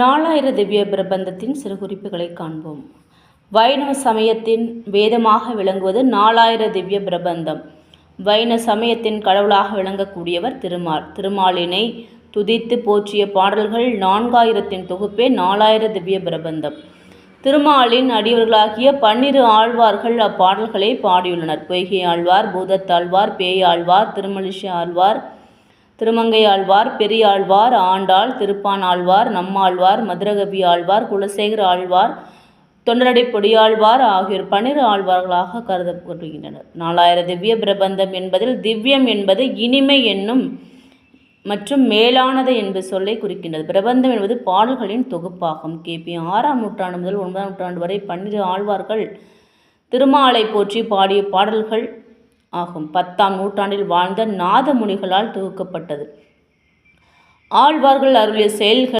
நாலாயிர திவ்ய பிரபந்தத்தின் சிறு குறிப்புகளை காண்போம். வைணவ சமயத்தின் வேதமாக விளங்குவது நாலாயிர திவ்ய பிரபந்தம். வைண சமயத்தின் கடவுளாக விளங்கக்கூடியவர் திருமால். திருமாலினை துதித்து போற்றிய பாடல்கள் நான்காயிரத்தின் தொகுப்பே நாலாயிர திவ்ய பிரபந்தம். திருமாலின் அடியவர்களாகிய பன்னிரு ஆழ்வார்கள் அப்பாடல்களை பாடியுள்ளனர். பொய்கை ஆழ்வார் பூதத்தாழ்வார் பேயாழ்வார் திருமலிஷ ஆழ்வார் திருமங்கையாழ்வார் பெரியாழ்வார் ஆண்டாள் திருப்பான் ஆழ்வார் நம்மாழ்வார் மதுரகவி ஆழ்வார் குலசேகர ஆழ்வார் தொண்டரடி பொடியாழ்வார் ஆகியோர் பன்னிரு ஆழ்வார்களாக கருதப்படுகின்றனர் நாலாயிர திவ்ய பிரபந்தம் என்பதில் திவ்யம் என்பது இனிமை என்னும் மற்றும் மேலானது என்பது சொல்லை குறிக்கின்றது. பிரபந்தம் என்பது பாடல்களின் தொகுப்பாகும். கிபி ஆறாம் நூற்றாண்டு முதல் ஒன்பதாம் நூற்றாண்டு வரை பன்னிரு ஆழ்வார்கள் திருமாலை போற்றி பாடிய பாடல்கள் ஆகும். பத்தாம் நூற்றாண்டில் வாழ்ந்த நாதமுனிகளால் தொகுக்கப்பட்டது. ஆழ்வார்கள் அருளிய செயல்கள்